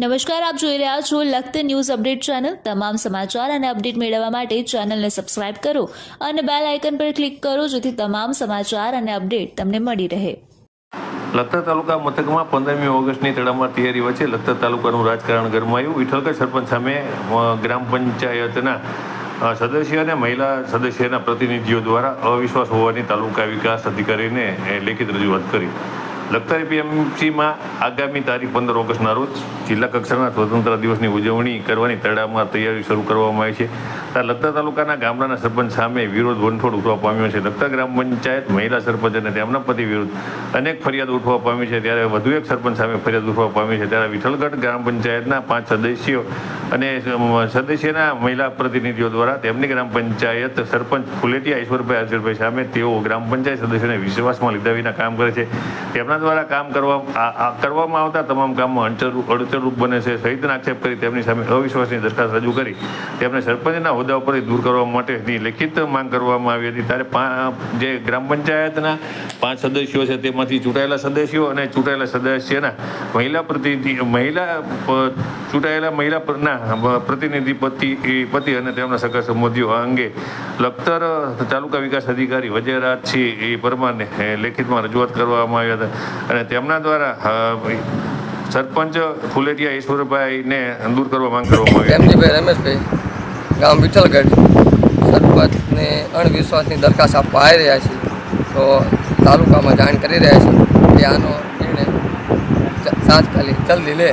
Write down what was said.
નમસ્કાર, આપ જોઈ રહ્યા છો લખત ન્યૂઝ અપડેટ ચેનલ. તમામ સમાચાર અને અપડેટ મેળવવા માટે ચેનલને સબસ્ક્રાઇબ કરો અને બેલ આઇકન પર ક્લિક કરો જેથી તમામ સમાચાર અને અપડેટ તમને મળી રહે. લખતર તાલુકા મથકમાં પંદરમી ઓગસ્ટની તડામાર તૈયારી વચ્ચે લખતર તાલુકાનું રાજકારણ ગરમાયું. વિઠ્ઠલકર સરપંચ સામે ગ્રામ પંચાયતના સદસ્ય અને મહિલા સદસ્યના પ્રતિનિધિઓ દ્વારા અવિશ્વાસ હોવાની તાલુકા વિકાસ અધિકારીને લેખિત રજૂઆત કરી. લખતર પીએમસીમાં આગામી તારીખ પંદર ઓગસ્ટના રોજ જિલ્લા કક્ષાના સ્વતંત્ર દિવસની ઉજવણી કરવાની તડામાર તૈયારી શરૂ કરવામાં આવી છે. લખતર તાલુકાના ગામડાના સરપંચ સામે વિરોધ વંઠોડ ઉઠવા પામ્યો છે. લખતર ગ્રામ પંચાયત મહિલા સરપંચ અને તેમના પતિ વિરુદ્ધ અનેક ફરિયાદ ઉઠવા પામી છે. ત્યારે વધુ એક સરપંચ સામે ફરિયાદ ઉઠવા પામી છે. ત્યારે વિઠ્ઠલગઢ ગ્રામ પંચાયતના પાંચ સદસ્યો અને સદસ્યના મહિલા પ્રતિનિધિઓ દ્વારા તેમની ગ્રામ પંચાયત સરપંચ ફુલેટિયા ઈશ્વરભાઈ અર્જુનભાઈ સામે તેઓ ગ્રામ પંચાયત સદસ્યોને વિશ્વાસમાં લીધા વિના કામ કરે છે. તેમના દ્વારા કામ કરવા કરવામાં આવતા તમામ કામમાં અડચણરૂપ બને છે. સહિતના આક્ષેપ કરી તેમની સામે અવિશ્વાસની દરખાસ્ત રજૂ કરી. તેમને સરપંચના હોદ્દા ઉપરથી દૂર કરવા માટેની લેખિત માંગ કરવામાં આવી હતી. ત્યારે જે ગ્રામ પંચાયતના પાંચ સદસ્યો છે તેમાંથી ચૂંટાયેલા સદસ્યો અને ચૂંટાયેલા સદસ્યના મહિલા પ્રતિનિધિ, મહિલા ચૂંટાયેલા મહિલા પરના પ્રતિનિધિ પતિ પતિ અને તેમના સગા સંબંધીઓ આ અંગે લખતર તાલુકા વિકાસ અધિકારી વજયરાજસિંહ પરમારને લેખિતમાં રજૂઆત કરવામાં આવ્યા હતા. અને તેમના દ્વારા સરપંચ ફુલેટિયા ઈશ્વરભાઈને દૂર કરવા માંગ કરવામાં આવી. એમની ભાઈ રમેશભાઈ, ગામ વિઠ્ઠલગઢ. સરપંચને અણવિશ્વાસની દરખાસ્ત આપવા આવી રહ્યા છે. તો તાલુકામાં જાણ કરી રહ્યા છે કે આનો નિર્ણય તાત્કાલિક જલ્દી લે.